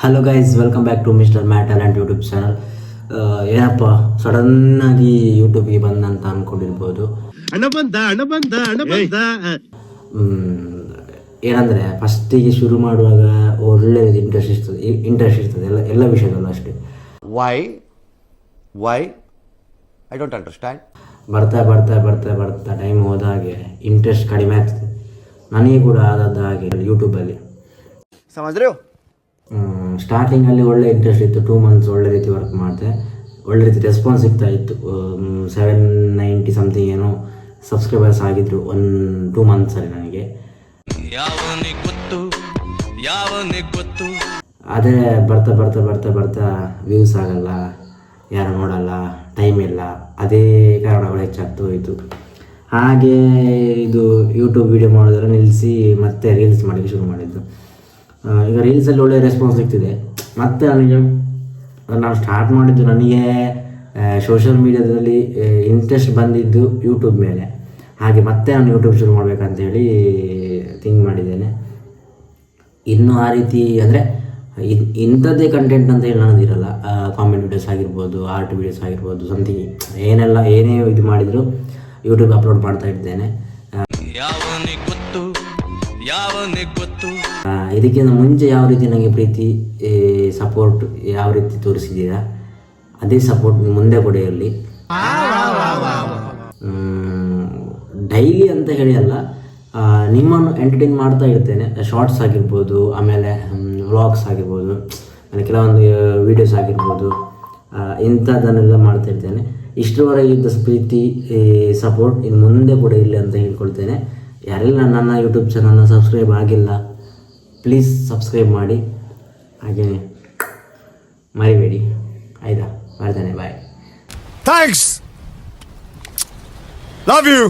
Hello guys welcome back to mister my talent YouTube channel ಏನಪ್ಪ sudden ಸಡನ್ನಾಗಿ ಯೂಟ್ಯೂಬ್ಗೆ ಬಂದ ಅಂತ ಏನಂದ್ರೆ ಏನಂದರೆ ಫಸ್ಟಿಗೆ ಶುರು ಮಾಡುವಾಗ ಒಳ್ಳೆ ಇಂಟ್ರೆಸ್ಟ್ ಇರ್ತದೆ ಇಂಟ್ರೆಸ್ಟ್ ಇರ್ತದೆ ಎಲ್ಲ ಎಲ್ಲ ವಿಷಯದಲ್ಲೂ ಅಷ್ಟೇ. Why why I don't understand ಬರ್ತಾ ಬರ್ತಾ ಬರ್ತಾ ಬರ್ತಾ ಟೈಮ್ ಹೋದಾಗೆ ಇಂಟ್ರೆಸ್ಟ್ ಕಡಿಮೆ ಆಗ್ತದೆ. ನನಗೆ ಕೂಡ ಆದದ್ದು ಹಾಗೆ ಯೂಟ್ಯೂಬಲ್ಲಿ ಸಮಜ್ರಿ ಹ್ಞೂ ಸ್ಟಾರ್ಟಿಂಗಲ್ಲಿ ಒಳ್ಳೆ ಇಂಟ್ರೆಸ್ಟ್ ಇತ್ತು ಟೂ ಮಂತ್ಸ್ ಒಳ್ಳೆ ರೀತಿ ವರ್ಕ್ ಮಾಡಿದೆ. ಒಳ್ಳೆ ರೀತಿ ರೆಸ್ಪಾನ್ಸ್ ಸಿಗ್ತಾ ಇತ್ತು. ಸೆವೆನ್ ನೈಂಟಿ ಸಮಥಿಂಗ್ ಏನೋ ಸಬ್ಸ್ಕ್ರೈಬರ್ಸ್ ಆಗಿದ್ರು ಒನ್ ಟೂ ಮಂತ್ಸಲ್ಲಿ ನನಗೆ. ಅದೇ ಆದರೆ ಬರ್ತಾ ಬರ್ತಾ ಬರ್ತಾ ಬರ್ತಾ ವ್ಯೂಸ್ ಆಗಲ್ಲ ಯಾರು ನೋಡಲ್ಲ ಟೈಮ್ ಇಲ್ಲ. ಅದೇ ಕಾರಣಗಳು ಹೆಚ್ಚಾಗ್ತಾ ಹೋಯಿತು. ಹಾಗೆ ಇದು ಯೂಟ್ಯೂಬ್ ವಿಡಿಯೋ ಮಾಡೋದರ ನಿಲ್ಲಿಸಿ ಮತ್ತೆ ರೀಲ್ಸ್ ಮಾಡಲಿಕ್ಕೆ ಶುರು ಮಾಡಿದ್ದು. ಈಗ ರೀಲ್ಸಲ್ಲಿ ಒಳ್ಳೆ ರೆಸ್ಪಾನ್ಸ್ ಸಿಗ್ತಿದೆ. ಮತ್ತೆ ನನಗೆ ನಾನು ಸ್ಟಾರ್ಟ್ ಮಾಡಿದ್ದು ನನಗೆ ಸೋಷಿಯಲ್ ಮೀಡಿಯಾದಲ್ಲಿ ಇಂಟ್ರೆಸ್ಟ್ ಬಂದಿದ್ದು ಯೂಟ್ಯೂಬ್ ಮೇಲೆ. ಹಾಗೆ ಮತ್ತೆ ನಾನು ಯೂಟ್ಯೂಬ್ ಶುರು ಮಾಡಬೇಕಂತ ಹೇಳಿ ಥಿಂಕ್ ಮಾಡಿದ್ದೇನೆ. ಇನ್ನು ಆ ರೀತಿ ಅಂದರೆ ಇಂಥದ್ದೇ ಕಂಟೆಂಟ್ ಅಂತ ಹೇಳಿ ನನ್ನದಿರಲ್ಲ ಕಾಮೆಂಟ್ ವೀಡಿಯೋಸ್ ಆಗಿರ್ಬೋದು ಆರ್ಟ್ ವೀಡಿಯೋಸ್ ಆಗಿರ್ಬೋದು ಸಮಥಿಂಗ್ ಏನೆಲ್ಲ ಏನೇ ಇದು ಮಾಡಿದರೂ ಯೂಟ್ಯೂಬ್ ಅಪ್ಲೋಡ್ ಮಾಡ್ತಾ ಇರ್ತೇನೆ ಇದಕ್ಕಿಂತ ಮುಂಚೆ ಯಾವ ರೀತಿ ನನಗೆ ಪ್ರೀತಿ ಸಪೋರ್ಟ್ ಯಾವ ರೀತಿ ತೋರಿಸಿದ್ದೀರಾ, ಅದೇ ಸಪೋರ್ಟ್ ಮುಂದೆ ಕೂಡ ಇರಲಿ ಡೈಲಿ ಅಂತ ಹೇಳಿ ಅಲ್ಲ ನಿಮ್ಮನ್ನು ಎಂಟರ್ಟೈನ್ ಮಾಡ್ತಾ ಇರ್ತೇನೆ. ಶಾರ್ಟ್ಸ್ ಆಗಿರ್ಬೋದು, ಆಮೇಲೆ ವ್ಲಾಗ್ಸ್ ಆಗಿರ್ಬೋದು, ಆಮೇಲೆ ಕೆಲವೊಂದು ವೀಡಿಯೋಸ್ ಆಗಿರ್ಬೋದು ಇಂಥದ್ದನ್ನೆಲ್ಲ ಮಾಡ್ತಾ ಇರ್ತೇನೆ. ಇಷ್ಟರವರೆಗೆ ಇದ್ದ ಪ್ರೀತಿ ಸಪೋರ್ಟ್ ಇನ್ನು ಮುಂದೆ ಕೂಡ ಇಲ್ಲ ಅಂತ ಹೇಳ್ಕೊಳ್ತೇನೆ. ಯಾರೆಲ್ಲ ನನ್ನ ಯೂಟ್ಯೂಬ್ ಚಾನಲ್ನ ಸಬ್ಸ್ಕ್ರೈಬ್ ಆಗಿಲ್ಲ ಪ್ಲೀಸ್ ಸಬ್ಸ್ಕ್ರೈಬ್ ಮಾಡಿ. ಹಾಗೆಯೇ ಮರಿಬೇಡಿ. ಆಯಿತಾ? ಮಾಡ್ತೇನೆ ಬಾಯ್. Thanks love you.